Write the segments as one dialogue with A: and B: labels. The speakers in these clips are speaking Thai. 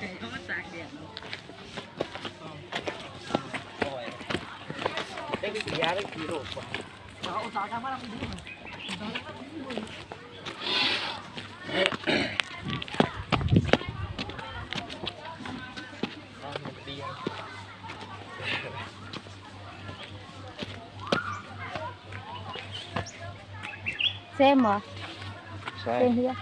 A: ไก่เขา
B: มาตากแดดเนาะได้
A: กี่ยาได้กี่โรค
C: กว่าเราอุ
A: ตส่า
C: ห์ทำมา
A: แล้วคุณดูเซมเหรอเซมเฮีย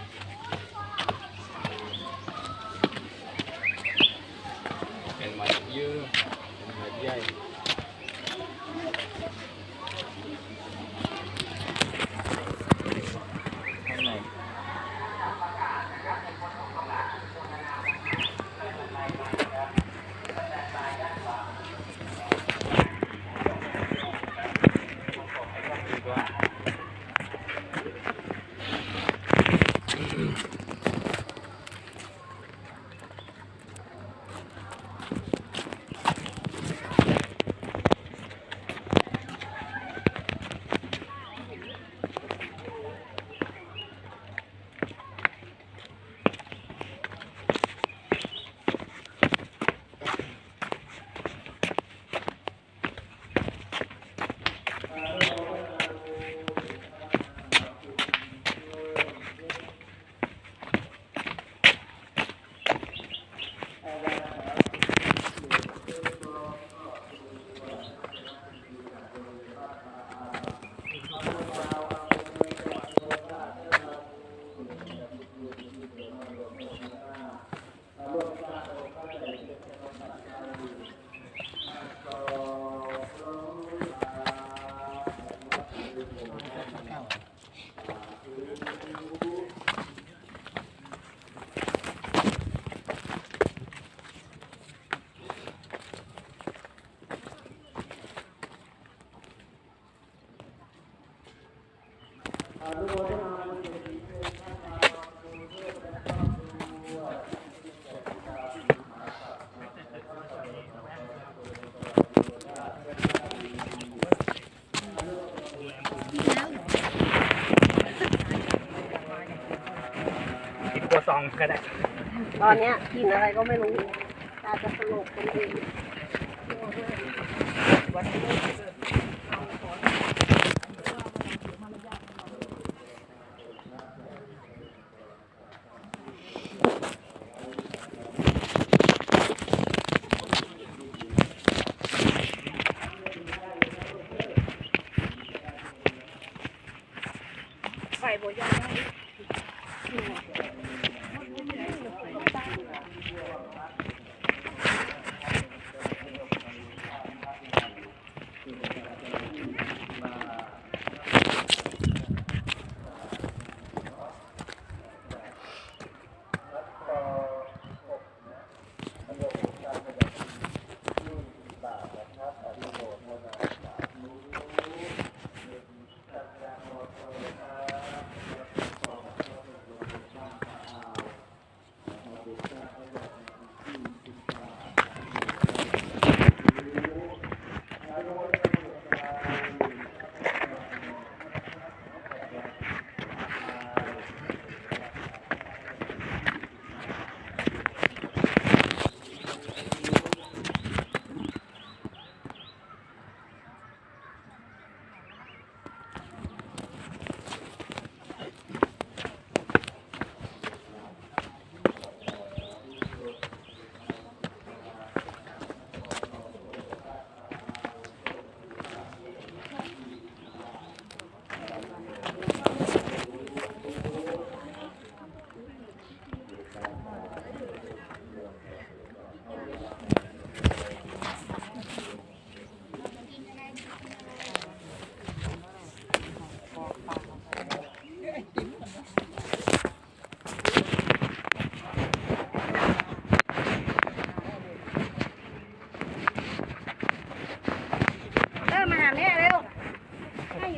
A: ติดตัวซองก็ได้
B: ตอนเนี้ยกินอะไรก็ไม่รู้อาจะสลบคนอื่น
C: ไฟ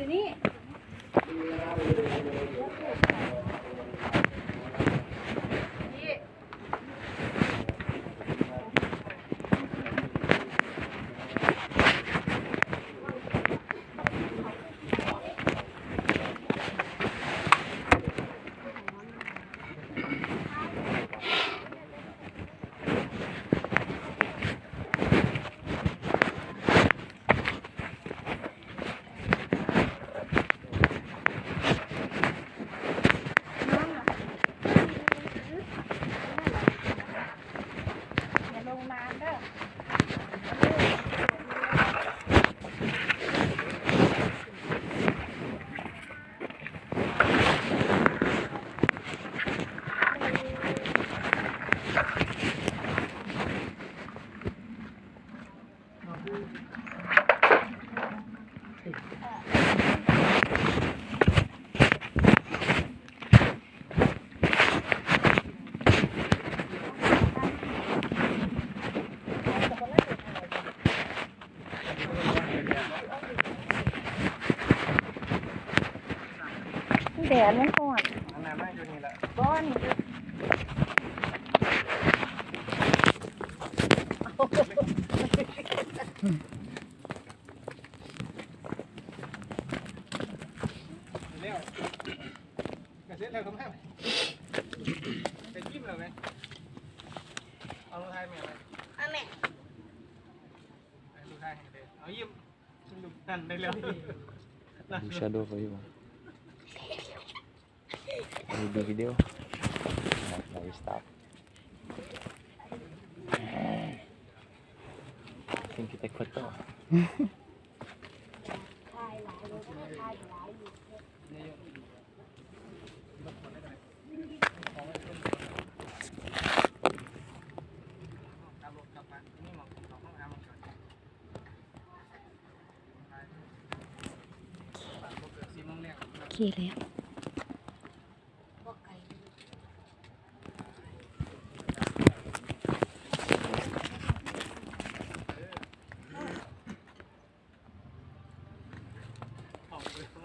C: ini
B: เร็
D: วกระเซ็นแล้วก็ไม่ไปจิ้มเลยไหมเอาลูกไทยไหมไหม
B: อะแม่
D: เอาลูกไทยให้เลยเอายิ้มลูกนั่นได้แล้ว
E: Do shadow for you. Need the video? No, no, you stop. I think you take photo.
D: กลับร ถึงห้องน้ำมันก่อนสี่โมงแรก
C: โอเคแล้ว
D: อ